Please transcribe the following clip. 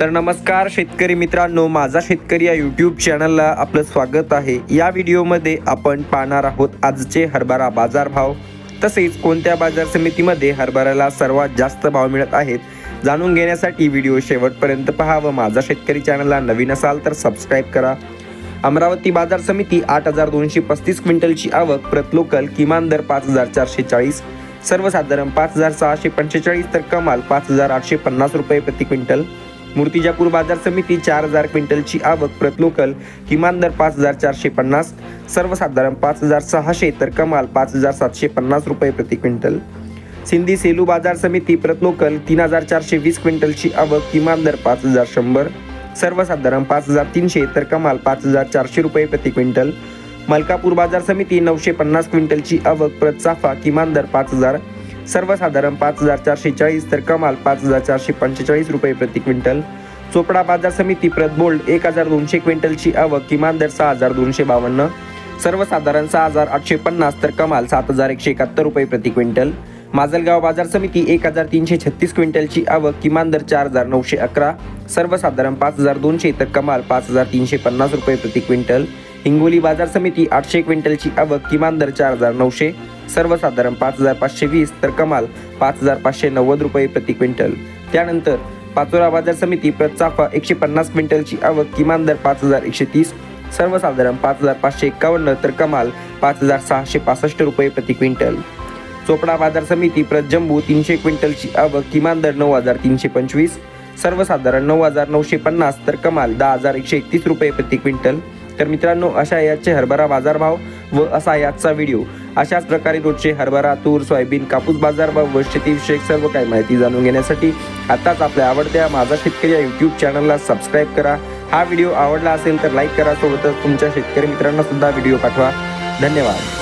तर नमस्कार शेतकरी मित्रांनो माझा शेतकरी या यूट्यूब चॅनलला आपलं स्वागत आहे. या व्हिडिओमध्ये आपण पाहणार आहोत आजचे हरभरा बाजारभाव तसेच कोणत्या बाजार समितीमध्ये हरभऱ्याला सर्वात जास्त भाव मिळत आहेत जाणून घेण्यासाठी व्हिडिओ शेवटपर्यंत पहा व माझा शेतकरी चॅनलला नवीन असाल तर सबस्क्राईब करा. अमरावती बाजार समिती आठ हजार दोनशे पस्तीस क्विंटलची आवक प्रत लोकल किमान दर पाच हजार चारशे चाळीस सर्वसाधारण पाच हजार सहाशे पंचेचाळीस तर कमाल पाच हजार आठशे पन्नास रुपये प्रति क्विंटल. मूर्तिजापूर बाजार समिती चार हजार क्विंटलची आवक प्रतलोकल किमान दर पाच हजार चारशे पन्नास सर्वसाधारण पाच हजार सहाशे तर कमाल पाच हजार सातशे पन्नास रुपये प्रति क्विंटल. सिंधी सेलू बाजार समिती प्रतलोकल तीन हजार चारशे वीस क्विंटलची आवक किमान दर पाच हजार शंभर सर्वसाधारण पाच हजार तीनशे तर कमाल पाच हजार चारशे रुपये प्रति क्विंटल. मलकापूर बाजार समिती नऊशे पन्नास क्विंटलची आवक प्रत चाफा किमान दर पाच हजार सर्वसाधारण पाच हजार चारशे चाळीस तर कमाल पाच हजार चारशे पंचेचाळीस रुपये प्रति क्विंटल. चोपडा बाजार समिती प्रत बोल्ड एक हजार दोनशे क्विंटलची आवक किमान दर सहा हजार दोनशे बावन्न. सर्वसाधारण सहा हजार आठशे पन्नास तर कमाल सात हजार एकशे एकाहत्तर रुपये प्रति क्विंटल. माजलगाव बाजार समिती एक हजार तीनशे छत्तीस क्विंटलची आवक किमान दर चार हजार नऊशे अकरा. सर्वसाधारण पाच हजार दोनशे तर कमाल पाच हजार तीनशे पन्नास रुपये प्रति क्विंटल. हिंगोली बाजार समिती आठशे क्विंटलची आवक किमान दर चार हजार नऊशे. सर्वसाधारण पाच हजार पाचशे वीस तर कमाल पाच हजार पाचशे नव्वद रुपये प्रति क्विंटल. त्यानंतर पाचोरा बाजार समिती प्रत चाफा एकशे पन्नास क्विंटलची आवक किमान दर पाच हजार एकशे तीस. सर्वसाधारण पाच हजार पाचशे एकावन्न तर कमाल पाच हजार सहाशे पासष्ट रुपये प्रति क्विंटल. चोपडा बाजार समिती प्रत तीनशे क्विंटलची आवक किमान दर नऊ हजार तीनशे पंचवीस. सर्वसाधारण नऊ हजार नऊशे पन्नास तर कमाल दहा हजार एकशे एकतीस रुपये प्रति क्विंटल. तर मित्रांनो अशा याचे हरभरा बाजारभाव व असा याचा व्हिडिओ. अशाच प्रकारे रोजचे हरभरा तूर सोयाबीन कापूस बाजारभाव व शेतीविषयक सर्व काही माहिती जाणून घेण्यासाठी आत्ताच आपल्या आवडत्या माझा शेतकरी या यूट्यूब चॅनलला सबस्क्राईब करा. हा व्हिडिओ आवडला असेल तर लाईक करा. सोबतच तुमच्या शेतकरी मित्रांना सुद्धा व्हिडिओ पाठवा. धन्यवाद.